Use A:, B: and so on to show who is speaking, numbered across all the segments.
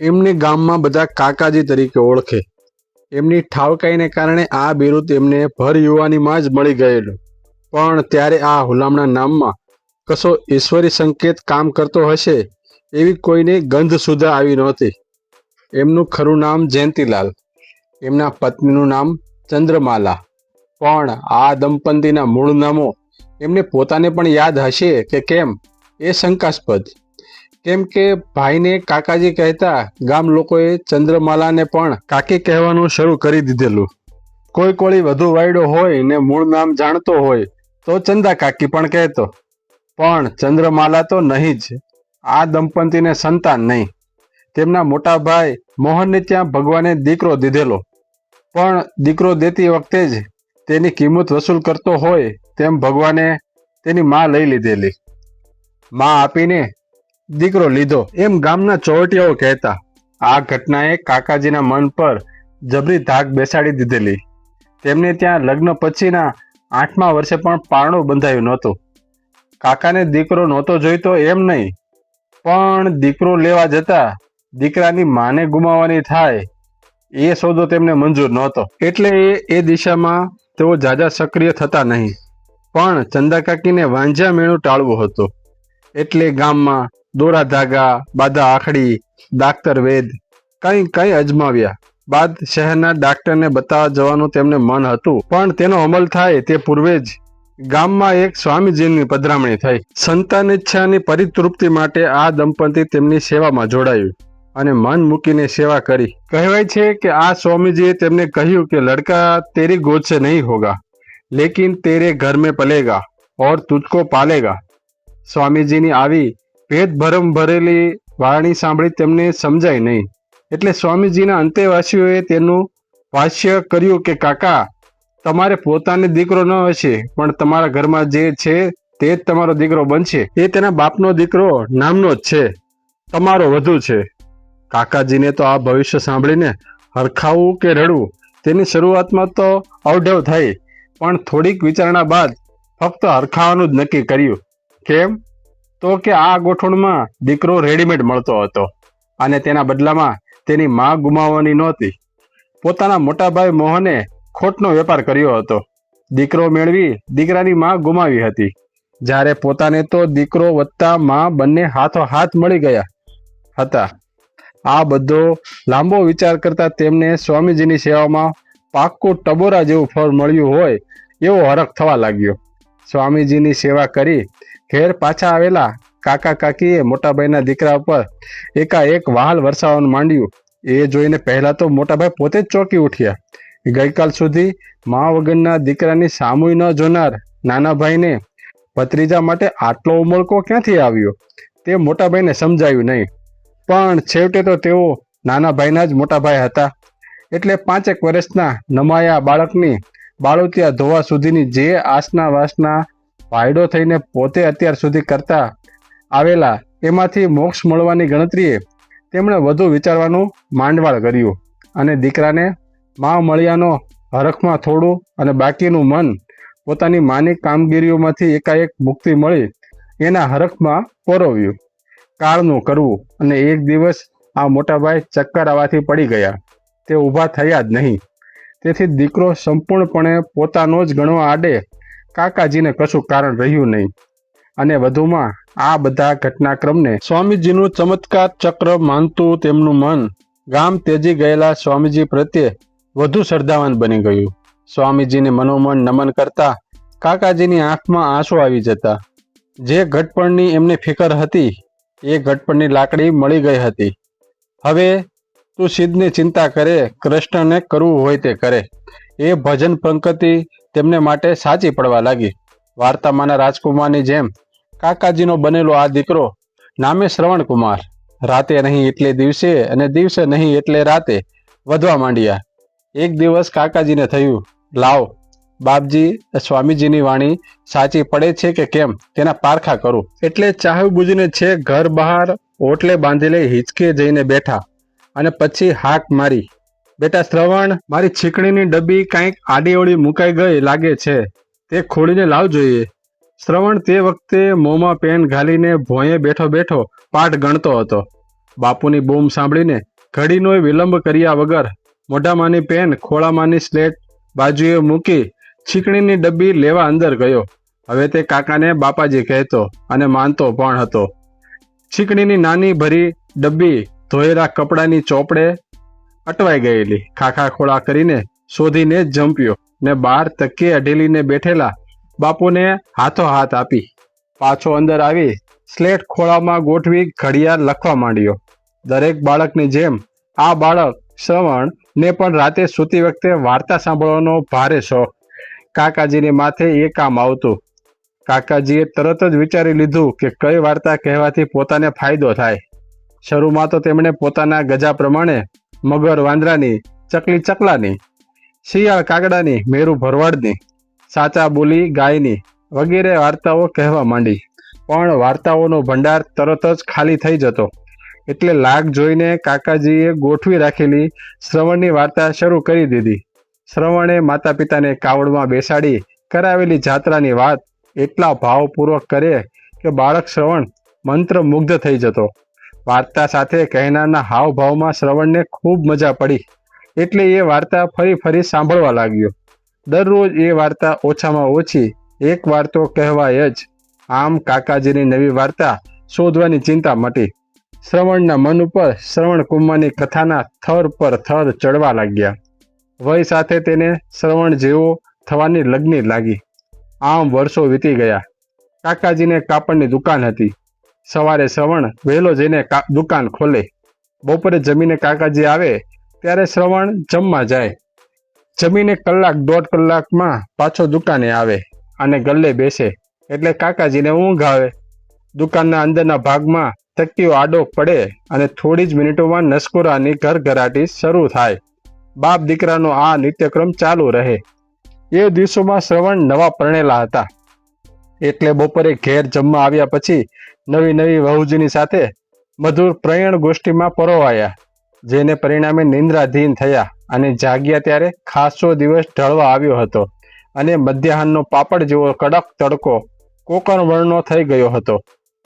A: એમને ગામમાં બધા કાકાજી તરીકે ઓળખે. એમની ઠાવકાઈને કારણે આ બિરુદ એમને ભર યુવાનીમાં જ મળી ગયેલું. પણ ત્યારે આ હુલામણા નામમાં કશો ઈશ્વરી સંકેત કામ કરતો હશે એવી કોઈને ગંધ સુધા આવી નહોતી. એમનું ખરું નામ જયંતીલાલ, એમના પત્નીનું નામ ચંદ્રમાલા. પણ આ દંપતીના મૂળ નામો એમને પોતાને પણ યાદ હશે કે કેમ એ શંકાસ્પદ. કેમ કે ભાઈને કાકાજી કહેતા ગામ લોકોએ ચંદ્રમાલાને પણ કાકી કહેવાનું શરૂ કરી દીધેલું. કોઈ કોળી વધુ વાયડો હોય ને મૂળ નામ જાણતો હોય, તો ચંદા કાકી પણ કહેતો. પણ ચંદ્રમાલા તો નહીં જ. આ દંપતીને સંતાન નહીં. તેમના મોટા ભાઈ મોહનને ત્યાં ભગવાને દીકરો દીધેલો. પણ દીકરો દેતી વખતે જ તેની કિંમત વસૂલ કરતો હોય તેમ ભગવાને તેની માં લઈ લીધેલી. માં આપીને દીકરો લીધો. એમ ગામના ચોવટિયાઓ કહેતા, આ ઘટનાએ કાકાજીના મન પર જબરી ધાક બેસાડી દીધેલી. તેમને ત્યાં લગ્ન પછીના આઠમા વર્ષે પણ પારણું બંધાયું નહોતું. કાકાને દીકરો નહોતો જોઈતો એમ નહીં, પણ દીકરો લેવા જતા દીકરાની માને ગુમાવવાની થાય એ સોદો તેમને મંજૂર નહોતો. એટલે એ એ દિશામાં તેઓ જાજા સક્રિય થતા નહીં. પણ ચંદા કાકીને વાંઝા મેળું ટાળવું હતું. એટલે ગામમાં દોરા ધાગા, બાધા આખડી ડાક્ટર વેદ, કંઈ કંઈ અજમાવ્યા. બાદ શહેરના ડાક્ટરને બતાવવા જવાનું તેમને મન હતું. પણ તેનો અમલ થાય તે પૂર્વે જ ગામમાં એક સ્વામીજીની પધરામણી થઈ. સંતાન ઈચ્છાની પરિતૃપ્તિ માટે આ દંપતી તેમની સેવામાં જોડાયું અને મન મૂકીને સેવા કરી. કહેવાય છે કે આ સ્વામીજીએ તેમને કહ્યું કે, લડકા, તેરી ગોચે નહીં હોગા, લેકિન તેરે ઘર મેં પલેગા ઓર તુજકો પાલેગા. સ્વામીજીની આવી ભેદ ભરમ ભરેલી વાણી સાંભળી તેમને સમજાય નહીં. એટલે સ્વામીજીના અંતેવાસીઓએ તેનું ભાષ્ય કર્યું કે, કાકા, તમારે પોતાને દીકરો ન હશે, પણ તમારા ઘરમાં જે છે તે જ તમારો દીકરો બનશે. એ તેના બાપનો દીકરો નામનો જ છે. તમારો વધુ છે. કાકાજીને તો આ ભવિષ્ય સાંભળીને હરખાવું કે રડવું, તેની શરૂઆતમાં તો અવઢવ થઈ, પણ થોડીક વિચારણા બાદ ફક્ત હરખાવાનું જ નક્કી કર્યું. કેમ? તો કે આ ગોઠવણમાં દીકરો રેડીમેડ મળતો હતો અને તેના બદલામાં તેની માં ગુમાવવાની નહોતી. પોતાના મોટાભાઈ મોહને ખોટનો વેપાર કર્યો હતો. દીકરો મેળવી દીકરાની માં ગુમાવી હતી. જ્યારે પોતાને તો દીકરો વત્તા માં બંને હાથો હાથ મળી ગયા હતા. આ બધો લાંબો વિચાર કરતા તેમને સ્વામીજીની સેવામાં પાક્કું ટબોરા જેવું ફળ મળ્યું હોય એવો હરખ થવા લાગ્યો. સ્વામીજીની સેવા કરી, ઘેર પાછા આવેલા કાકા કાકીએ મોટાભાઈના દીકરા ઉપર એકાએક વહાલ વરસાવવાનું માંડ્યું. એ જોઈને પહેલા તો મોટાભાઈ પોતે જ ચોંકી ઉઠ્યા. ગઈકાલ સુધી મા વગરના દીકરાની સામુય ન જોનાર નાના ભાઈને ભત્રીજા માટે આટલો ઉમળકો ક્યાંથી આવ્યો? તે મોટાભાઈને સમજાયું નહીં. પણ છેવટે તો તેઓ નાના ભાઈના જ મોટાભાઈ હતા. એટલે પાંચેક વર્ષના નમાયા બાળકની બાળોતિયા ધોવા સુધીની જે આસના વાસના વાયડો થઈને પોતે અત્યાર સુધી કરતા આવેલા, એમાંથી મોક્ષ મળવાની ગણતરીએ તેમણે વધુ વિચારવાનું માંડવાળ કર્યું અને દીકરાને મા મળ્યાનો હરખમાં થોડું અને બાકીનું મન પોતાની માની કામગીરીઓમાંથી એકાએક મુક્તિ મળી, એના હરખમાં પોરવ્યું. કાળનું કરવું અને એક દિવસ આ મોટાભાઈ ચક્કર આવવાથી પડી ગયા. તે ઊભા થયા જ નહીં. તેથી દીકરો સંપૂર્ણપણે પોતાનો જ ગણવા આડે કાકાજીને કશું કારણ રહ્યું નહીં. અને વધુમાં આ બધા ઘટનાક્રમને સ્વામીજીનું ચમત્કાર ચક્ર માનતું તેમનું મન ગામ તેજી ગયેલા સ્વામીજી પ્રત્યે વધુ શ્રદ્ધાવાન બની ગયું. સ્વામીજીને મનોમન નમન કરતા કાકાજીની આંખમાં આંસુ આવી જતા. જે ઘટપણની એમને ફિકર હતી, એ ઘટપણની લાકડી મળી ગઈ હતી. હવે તું સિદ્ધની ચિંતા કરે, કૃષ્ણને કરવું હોય તે કરે. એ ભજન પંક્તિ તેમને માટે સાચી પડવા લાગી. વાર્તામાંના રાજકુમારની જેમ, કાકાજીનો બનેલો આ દીકરો, નામે શ્રવણકુમાર. રાતે નહીં એટલે દિવસે અને દિવસે નહીં એટલે રાતે વધવા માંડ્યા. એક દિવસ કાકાજીને થયું, લાવ, બાપજી, સ્વામીજીની વાણી સાચી પડે છે કે કેમ? તેના પારખા કરું. એટલે ચાહુ બુજીને છે ઘર બહાર ઓટલે લઈ હિંચકે જઈને બેઠા. અને પછી હાક મારી. બેટા, શ્રવણ, મારી છીકણીની ડબ્બી કાંઈક આડીઓળી મુકાઈ ગઈ લાગે છે. તે ખોલીને લાવ જોઈએ. શ્રવણ તે વખતે મોંમાં પેન ઘાલીને ભોંયે બેઠો બેઠો પાઠ ગણતો હતો. બાપુની બૂમ સાંભળીને ઘડીનો વિલંબ કર્યા વગર મોઢામાંની પેન, ખોળામાંની સ્લેટ, બાજુએ મૂકી છીકણીની ડબ્બી લેવા અંદર ગયો. હવે તે કાકાને બાપાજી કહેતો અને માનતો પણ હતો. છીકણીની નાની ભરી ડબ્બી ધોયેલા કપડાની ચોપડે અટવાઈ ગયેલી. ખાખા ખોળા કરીને શોધીને જંપ્યો ને બાર તકે અઢેલીને બેઠેલા બાપુને હાથો હાથ આપી. પાછો અંદર આવી સ્લેટ ખોળામાં ગોઠવી ઘડિયાળ લખવા માંડ્યો. દરેક બાળકની જેમ આ બાળક શ્રવણ ને પણ રાતે સૂતી વખતે વાર્તા સાંભળવાનો ભારે શોખ. કાકાજીની માથે એ કામ આવતું. કાકાજીએ તરત જ વિચારી લીધું કે કઈ વાર્તા કહેવાથી પોતાને ફાયદો થાય. શરૂમાં તો તેમણે પોતાના ગજા પ્રમાણે મગર વાંદરાની, ચકલી ચકલાની, શિયાળ કાગડાની, મેરુ ભરવાડની, સાચા બોલી ગાયની વગેરે વાર્તાઓ કહેવા માંડી. પણ વાર્તાઓનો ભંડાર તરત જ ખાલી થઈ જતો. એટલે લાગ જોઈને કાકાજીએ ગોઠવી રાખેલી શ્રવણની વાર્તા શરૂ કરી દીધી. શ્રવણે માતા પિતાને કાવડમાં બેસાડી કરાવેલી જાત્રાની વાત એટલા ભાવપૂર્વક કરે કે બાળક શ્રવણ મંત્રમુગ્ધ થઈ જતો. વાર્તા સાથે કહેનારના હાવભાવમાં શ્રવણને ખૂબ મજા પડી. એટલે એ વાર્તા ફરી ફરી સાંભળવા લાગ્યો. દરરોજ એ વાર્તા ઓછામાં ઓછી એક વાર તો કહેવાય જ. આમ કાકાજીની નવી વાર્તા શોધવાની ચિંતા મટી. શ્રવણના મન ઉપર શ્રવણ કુમારની કથાના થર પર થર ચડવા લાગ્યા. વય સાથે તેને શ્રવણ જેવો થવાની લગ્ની લાગી. આમ વર્ષો વીતી ગયા. કાકાજીને કાપડની દુકાન હતી. સવારે શ્રવણ વહેલો જઈને દુકાન ખોલે. બપોરે જમીને કાકાજી આવે, ત્યારે શ્રવણ જમવા જાય. જમીને કલાક દોઢ કલાકમાં પાછો દુકાને આવે અને ગલ્લે બેસે એટલે કાકાજીને ઊંઘ આવે દુકાનના અંદરના ભાગમાં તકીઓ આડો પડે અને થોડી જ મિનિટોમાં નસકોરાની ઘરઘરાટી શરૂ થાય. બાપ દીકરાનો આ નિત્યક્રમ ચાલુ રહે. એ દિવસોમાં શ્રવણ નવા પરણેલા હતા. એટલે બપોરે ઘેર જમવા આવ્યા પછી નવી નવી વહુજીની સાથે મધુર પ્રયણ ગોષ્ઠીમાં પરોવાયા, જેને પરિણામે નિંદ્રાધીન થયા અને જાગ્યા ત્યારે ખાસો દિવસ ઢળવા આવ્યો હતો અને મધ્યાહનનો પાપડ જેવો કડક તડકો કોકણ વર્ણનો થઈ ગયો હતો.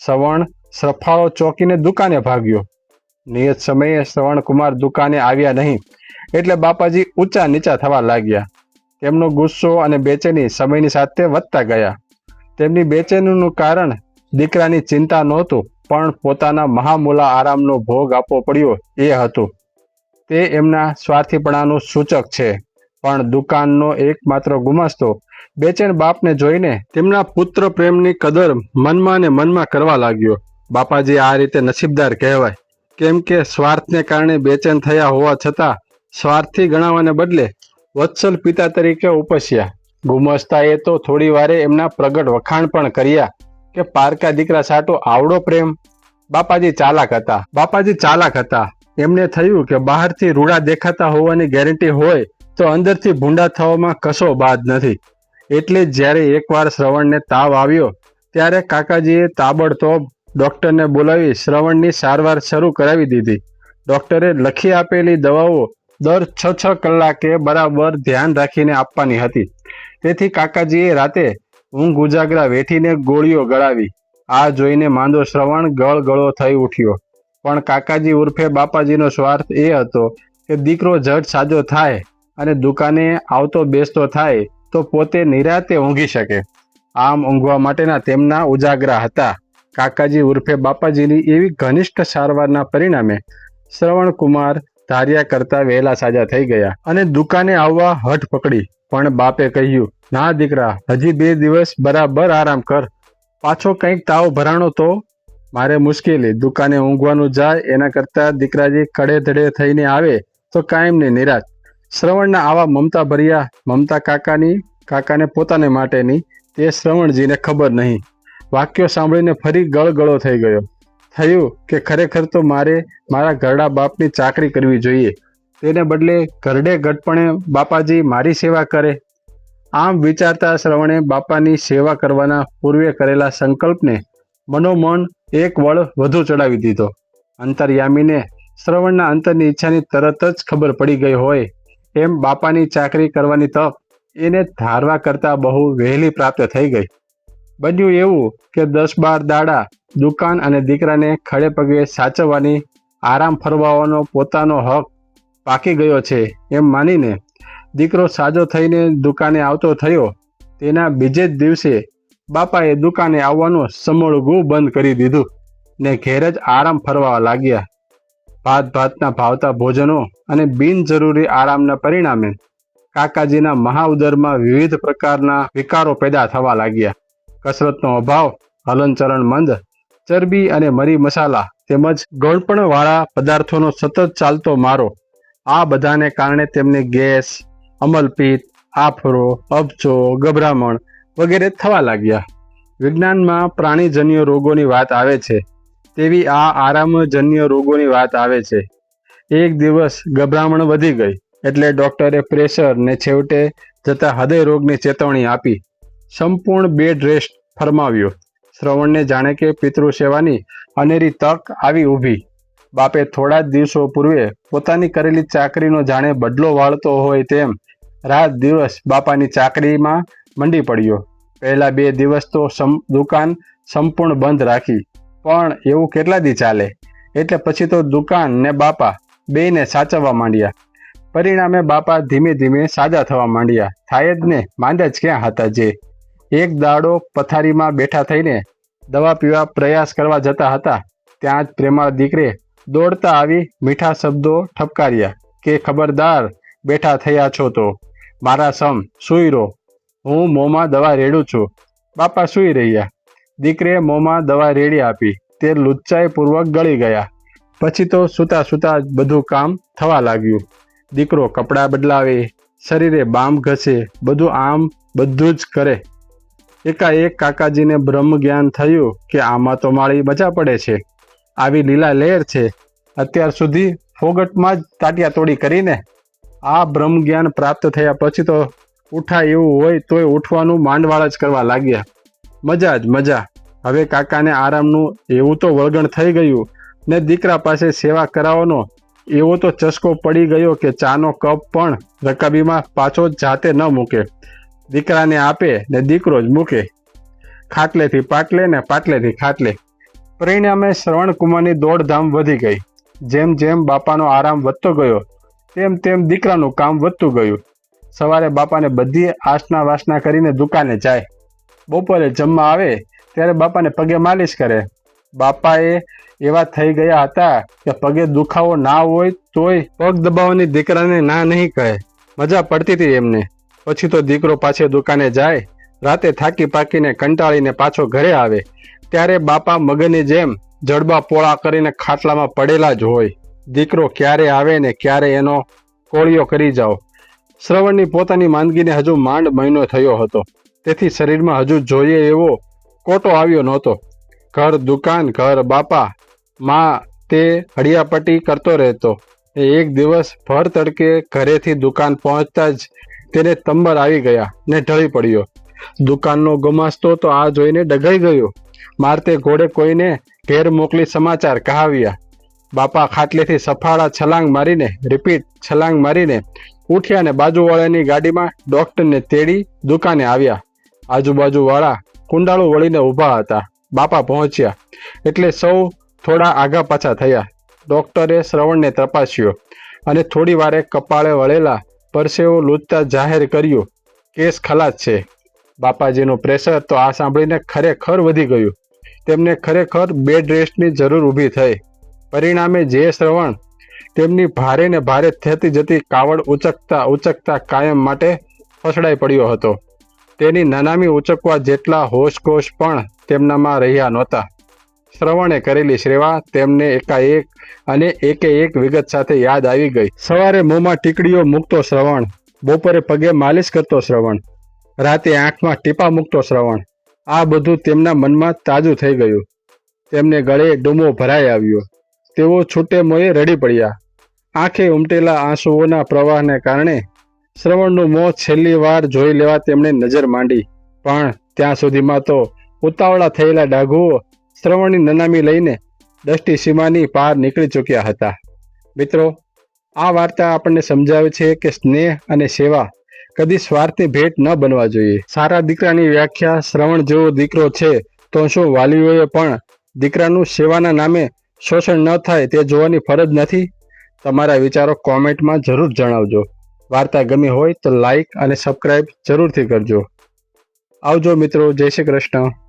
A: શ્રવણ સફાળો ચોકીને દુકાને ભાગ્યો. નિયત સમયે શ્રવણકુમાર દુકાને આવ્યા નહીં એટલે બાપાજી ઊંચા નીચા થવા લાગ્યા. તેમનો ગુસ્સો અને બેચેની સમયની સાથે વધતા ગયા. તેમની બેચેનીનું કારણ દીકરાની ચિંતા નહોતું, પણ પોતાના મહામૂલા આરામનો ભોગ આપવો પડ્યો એ હતું. તે એમના સ્વાર્થીપણાનું સૂચક છે, પણ દુકાનનો એકમાત્ર ગુમાસ્તો બેચેન બાપને જોઈને તેમના પુત્ર પ્રેમની કદર મનમાં ને મનમાં કરવા લાગ્યો. બાપાજી આ રીતે નસીબદાર કહેવાય, કેમ કે સ્વાર્થને કારણે બેચેન થયા હોવા છતાં સ્વાર્થી ગણાવાને બદલે વત્સલ પિતા તરીકે ઉપસ્યા. ગુમસ્તાએ તો થોડી વારે એમના પ્રગટ વખાણ પણ કર્યા કે પારકા દીકરા સાટો આવડો પ્રેમ. બાપાજી ચાલાક હતા. બાપાજી ચાલાક હતા. એમને થયું કે બહારથી રૂડા દેખાતા હોવાની ગેરંટી હોય તો અંદરથી ભૂંડા થવામાં કશો બાદ નથી. એટલે જ્યારે એકવાર શ્રવણને તાવ આવ્યો, ત્યારે કાકાજીએ તાબડતોબ ડોક્ટરને બોલાવી શ્રવણની સારવાર શરૂ કરાવી દીધી. ડૉક્ટરે લખી આપેલી દવાઓ દર છ છ કલાકે બરાબર ધ્યાન રાખીને આપવાની હતી. તેથી કાકાજીએ રાતે ઊંઘ ઉજાગરા વેઠીને ગોળીઓ ગળાવી. આ જોઈને માંદો શ્રવણ ગળગળો થઈ ઉઠ્યો. પણ કાકાજી ઉર્ફે બાપાજીનો સ્વાર્થ એ હતો કે દીકરો જટ સાજો થાય અને દુકાને આવતો બેસતો થાય તો પોતે નિરાતે ઊંઘી શકે. આમ ઊંઘવા માટેના તેમના ઉજાગરા હતા. કાકાજી ઉર્ફે બાપાજીની એવી ઘનિષ્ઠ સારવારના પરિણામે શ્રવણ કુમાર ધાર્યા કરતા વહેલા સાજા થઈ ગયા અને દુકાને આવવા હઠ પકડી. પણ બાપે કહ્યું, ના દીકરા, હજી બે દિવસ બરાબર આરામ કર. પાછો કંઈક તાવ ભરાણો તો? મારે મુશ્કેલી. દુકાને ઊંઘવાનું જાય, એના કરતા દીકરાજી કડે ધડે થઈને આવે, તો કાયમ ને નિરાશ. શ્રવણના આવા મમતા ભર્યા મમતા કાકાની, કાકાને પોતાને માટેની, તે શ્રવણજીને ખબર નહીં. વાક્યો સાંભળીને ફરી ગળગળો થઈ ગયો. થયું કે ખરેખર તો મારે મારા ઘરડા બાપની ચાકરી કરવી જોઈએ. તેને બદલે ઘરડે ઘટપણે બાપાજી મારી સેવા કરે. આમ વિચારતા શ્રવણે બાપાની સેવા કરવાના પૂર્વે કરેલા સંકલ્પને મનોમન એક વળ વધુ ચડાવી દીધો. અંતર્યામીને શ્રવણના અંતરની ઈચ્છાની તરત જ ખબર પડી ગઈ હોય એમ બાપાની ચાકરી કરવાની તક એને ધારવા કરતાં બહુ વહેલી પ્રાપ્ત થઈ ગઈ. બન્યું એવું કે દસ બાર દાડા દુકાન અને દીકરાને ખડે પગે સાચવવાની, આરામ ફરવાનો પોતાનો હક પાકી ગયો છે એમ માનીને દીકરો સાજો થઈને દુકાને આવતો થયો. તેના બીજે જ દિવસે બાપાએ દુકાને આવવાનું સમૂળગું બંધ કરી દીધું ને ઘેર જ આરામ ફરવા લાગ્યા. ભાત ભાતના ભાવતા ભોજનો અને બિનજરૂરી આરામના પરિણામે કાકાજીના મહાઉદરમાં વિવિધ પ્રકારના વિકારો પેદા થવા લાગ્યા. કસરતનો અભાવ હલનચલન મંદ ચરબી અને મરી મસાલા તેમજ ગળપણવાળા પદાર્થોનો સતત ચાલતો મારો. આ બધાને કારણે તેમને ગેસ અમલપિત્ત આફરો અપચો ગભરામણ વગેરે થવા લાગ્યા. વિજ્ઞાનમાં પ્રાણીજન્ય રોગોની વાત આવે છે. તેવી આ આરામજન્ય રોગોની વાત આવે છે. એક દિવસ ગભરામણ વધી ગઈ એટલે ડૉક્ટરે પ્રેશર ને છેવટે જતા હૃદય રોગની ચેતવણી આપી. સંપૂર્ણ બેડ રેસ્ટ ફરમાવ્યો. શ્રવણને જાણે કે પિતૃ સેવાની અનેરી તક આવી ઊભી. બાપે થોડા જ દિવસો પૂર્વે પોતાની કરેલી ચાકરીનો જાણે બદલો વાળતો હોય તેમ રાત દિવસ બાપાની ચાકરીમાં મંડી પડ્યો. પહેલા બે દિવસ તો સમ, દુકાન સંપૂર્ણ બંધ રાખી. પણ એવું કેટલા દી ચાલે? એટલે પછી તો દુકાન ને બાપા બેયને સાચવવા માંડ્યા. પરિણામે બાપા ધીમે ધીમે સાજા થવા માંડ્યા. થાય જ ને, માંદા જ ક્યાં હતા જે? એક દાડો પથારીમાં બેઠા થઈને દવા પીવા પ્રયાસ કરવા જતા હતા. ત્યાં જ પ્રેમાળ દીકરે દોડતા આવી મીઠા શબ્દો ઠપકાર્યા કે, ખબરદાર, બેઠા થયા છો તો. મારા સમ, સૂઈ રહો. હું મોંમાં દવા રેડું છું. બાપા સૂઈ રહ્યા. દીકરે મોંમાં દવા રેડી આપી. તે લુચ્ચાઈપૂર્વક ગળી ગયા. પછી તો સૂતા સૂતા બધું કામ થવા લાગ્યું. દીકરો કપડાં બદલાવે, શરીરે બામ ઘસે, બધું આમ બધું જ કરે. એકાએક કાકાજીને બ્રહ્મ જ્ઞાન થયું કે આમાં તો મારી મજા પડે છે. આવી લીલા લહેર છે. અત્યાર સુધી ફોગટમાં જ તાટિયા તોડી કરીને આ બ્રહ્મ જ્ઞાન પ્રાપ્ત થયા પછી તો ઉઠાય એવું હોય તોય ઉઠવાનું માંડવાળ જ કરવા લાગ્યા. મજા જ મજા. હવે કાકાને આરામનું એવું તો વળગણ થઈ ગયું ને દીકરા પાસે સેવા કરાવવાનો એવો તો ચસ્કો પડી ગયો કે ચાનો કપ પણ રકાબીમાં પાછો જાતે ન મૂકે. દીકરાને આપે ને દીકરો જ મૂકે. ખાટલેથી પાટલે ને પાટલેથી ખાટલે. પરિણામે શ્રવણકુમારની દોડધામ વધી ગઈ. જેમ જેમ બાપાનો આરામ વધતો ગયો, તેમ તેમ દીકરાનું કામ વધતું ગયું. સવારે બાપાને બધી આસના વાસના કરીને દુકાને જાય. બપોરે જમવા આવે, ત્યારે બાપાને પગે માલિશ કરે. બાપાએ એવા થઈ ગયા હતા કે પગે દુખાવો ના હોય તોય પગ દબાવવાની દીકરાને ના નહીં કહે. મજા પડતી હતી એમને. પછી તો દીકરો પાછો દુકાને જાય, રાતે થાકી પાકીને કંટાળીને પાછો ઘરે આવે. ત્યારે બાપા મગની જેમ જડબા પોળા કરીને ખાટલામાં પડેલા જ હોય. દીકરો ક્યારે આવે ને ક્યારે એનો કોળિયો કરી જાઓ. શ્રવણની પોતાની માંદગીને હજુ માંડ મહિનો થયો હતો. તેથી શરીરમાં હજુ જોઈએ એવો કોટો આવ્યો નહોતો. ઘર, દુકાન, ઘર, બાપા, માં તે હડિયાપટ્ટી કરતો રહેતો. એક દિવસ ભર તડકે ઘરેથી દુકાન પહોંચતા જ તેને તંબર આવી ગયા ને ઢળી પડ્યો. દુકાનનો ગુમાસ્તો તો આ જોઈને ડગાઈ ગયો. મારતે ઘોડે કોઈને ઘેર મોકલી સમાચાર કહાવ્યા. બાપા ખાટલેથી સફાળા છલાંગ મારીને રિપીટ છલાંગ મારીને ઉઠ્યા ને બાજુવાળાની ગાડીમાં ડોક્ટરને તેડી દુકાને આવ્યા. આજુબાજુવાળા કુંડાળું વળીને ઊભા હતા. બાપા પહોંચ્યા એટલે સૌ થોડા આગા પાછા થયા. ડોક્ટરે શ્રવણને તપાસ્યો અને થોડી વારે કપાળે વળેલા પરસેવો લૂંટતા જાહેર કર્યું. કેસ ખલાસ છે. બાપાજીનું પ્રેશર તો આ સાંભળીને ખરેખર વધી ગયું. તેમને ખરેખર બેડ રેસ્ટની જરૂર ઊભી થઈ. પરિણામે જે શ્રવણ તેમની ભારે ને ભારે થતી જતી કાવડ ઉચકતા ઉચકતા કાયમ માટે ફસડાઈ પડ્યો હતો. તેની નનામી ઉચકવા જેટલા હોશકોશ પણ તેમનામાં રહ્યા નહોતા. શ્રવણે કરેલી સેવા તેમને એકાએક અને એકે એક વિગત સાથે યાદ આવી ગઈ. સવારે મોંમાં ટીકડીઓ મૂકતો શ્રવણ, બપોરે પગે માલિશ કરતો શ્રવણ, રાતે આંખમાં ટીપા મૂકતો શ્રવણ, આ બધું તેમના મનમાં તાજું થઈ ગયું. તેમને ગળે ડૂમો ભરાઈ આવ્યો. તેઓ છૂટે મોએ રડી પડ્યા. આંખે ઉમટેલા આંસુઓના પ્રવાહને કારણે શ્રવણનું મોં છેલ્લી વાર જોઈ લેવા તેમણે નજર માંડી. પણ ત્યાં સુધીમાં તો ઉતાવળા થયેલા ડાઘુઓ શ્રવણની નનામી લઈને દષ્ટિ સીમાની પાર નીકળી ચૂક્યા હતા. મિત્રો, આ વાર્તા આપણને સમજાવે છે કે સ્નેહ અને સેવા કદી સ્વાર્થની ભેટ ન બનવા જોઈએ. સારા દીકરાની વ્યાખ્યા, શ્રવણ જેવો દીકરો છે, તો શું વાલીઓએ પણ દીકરાનું સેવાના નામે શોષણ ન થાય તે જોવાની ફરજ નથી? તમારા વિચારો કોમેન્ટમાં જરૂર જણાવજો. વાર્તા ગમી હોય તો લાઈક અને સબસ્ક્રાઈબ જરૂરથી કરજો. આવજો મિત્રો, જય શ્રી કૃષ્ણ.